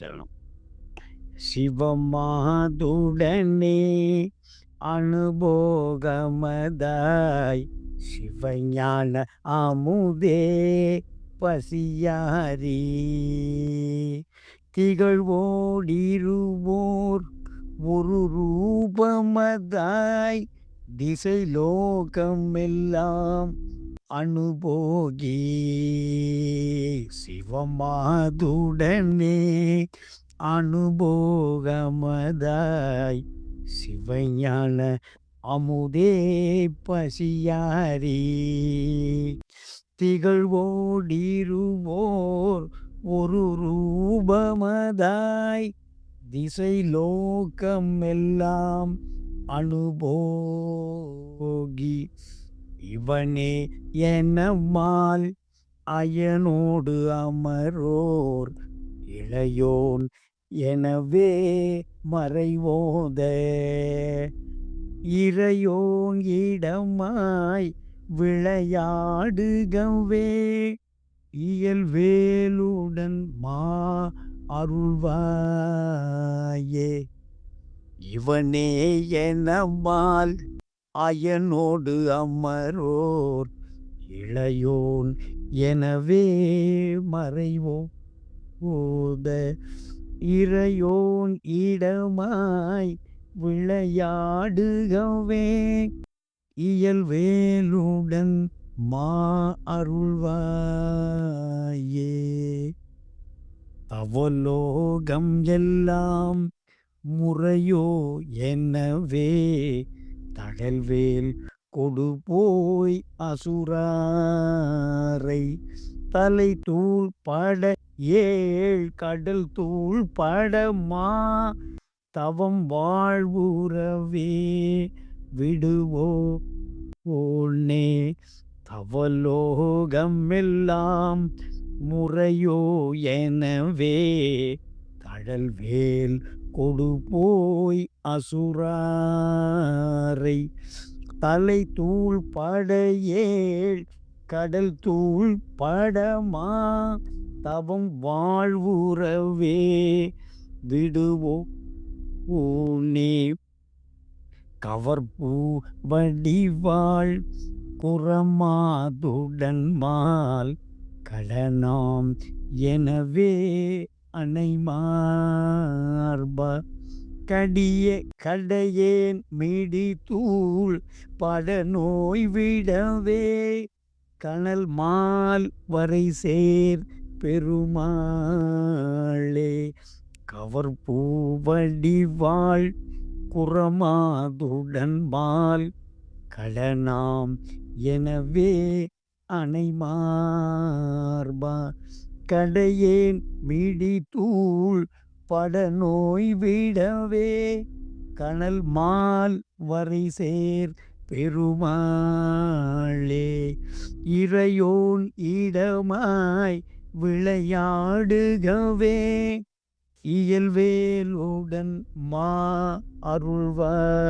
சரணம். சிவமாதுடனே அனுபோகமதாய் சிவஞான அமுதே பசியாரி. திகழ்வோடிருவோர் ஒரு ரூபமதாய் திசை லோகமெல்லாம் அனுபோகி. சிவமாதுடனே அனுபோகமதாய். சிவஞான அமுதே பசியாரி. திகழ்வோடிருவோர் ஒரு ரூபமதாய். திசை லோகம் எல்லாம் அனுபோகி. இவனே என்னம்மாள் அயனோடு அமரோர். இளையோன் எனவே மறைவோத. இறையோங்கிடமாய் விளையாடுகவே. இயல்வேலுடன் மா அருள்வாயே. இவனே என்னம்மாள் அயனோடு அமரோர் இளையோன் எனவே மறைவோம். போத இறையோன் இடமாய் விளையாடுகவே. இயல்வேலுடன் மா அருள்வாயே. அவலோகம் எல்லாம் முறையோ எனவே தடல்வேல் கொடு போய் அசுராரை தலை தூள் பட ஏழ் கடல் தூள் படமா தவம் வாழ்வுறவே விடுவோ போல்னே தவலோகம் எல்லாம் முறையோ எனவே தழல்வேல் கொடு போய் அசுரா பாறை தலை தூள் பாடையேள் கடல் தூள் படமா தவம் வாழ்வுறவே விடுவோ ஊனே. கவர்பூ வடிவாள் குரமாதுடன் மால் கடனாம் எனவே அணைமார்பா கடிய கடையேன் மீடி தூள் பட நோய் விடவே கனல் மால் வரை சேர் பெருமாளே கவர் பூவடிவாள் குரமாதுடன் மால் கடனாம் எனவே அணைமார்பா கடையேன் மீடி தூள் பட நோய் விடவே கனல் மால் வரை சேர் பெருமாளே. இறையோன் இடமாய் விளையாடுகவே இயல்வேலுடன் மா அருள்வாயே.